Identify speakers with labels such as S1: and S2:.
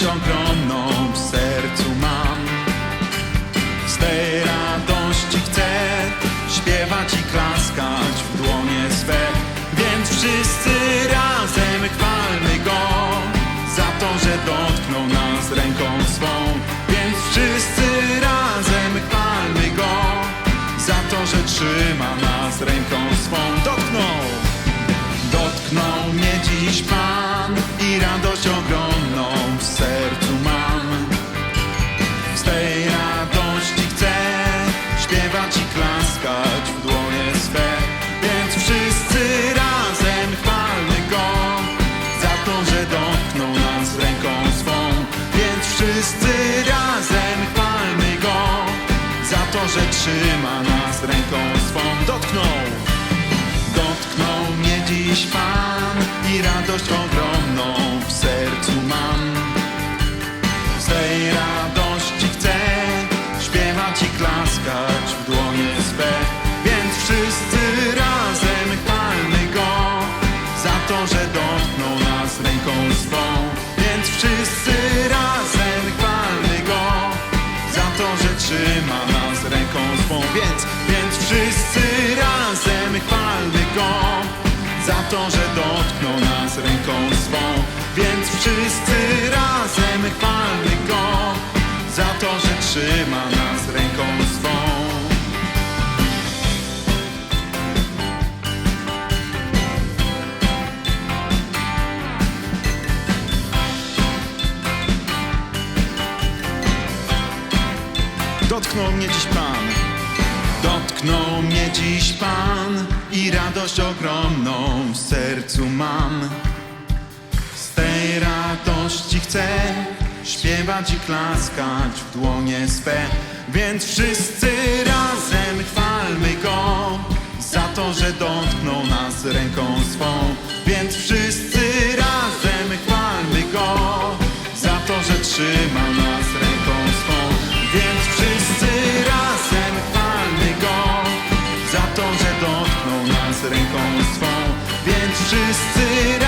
S1: miłość ogromną w sercu mam. Z tej radości chcę śpiewać i klaskać w dłonie swe, więc wszyscy razem chwalmy go za to, że dotknął nas ręką swą. Więc wszyscy razem chwalmy go za to, że trzyma nas ręką swą. Dotknął! Dotknął mnie dziś Pan i radość ogromna sercu mam. Z tej radości chcę śpiewać i klaskać w dłonie swe. Więc wszyscy razem chwalmy Go za to, że dotknął nas ręką swą. Więc wszyscy razem chwalmy Go za to, że trzyma nas śpiewać i klaskać w dłonie swe. Więc wszyscy razem chwalmy Go za to, że dotknął nas ręką swą. Więc wszyscy razem chwalmy Go za to, że trzyma nas ręką swą. Więc, więc wszyscy razem chwalmy Go za to, że dotknął nas ręką swą. Więc wszyscy razem chwalmy Go za to, że trzyma Dotknął mnie dziś Pan, dotknął mnie dziś Pan i radość ogromną w sercu mam. Z tej radości chcę śpiewać i klaskać w dłonie swe, więc wszyscy ręką swą. Więc wszyscy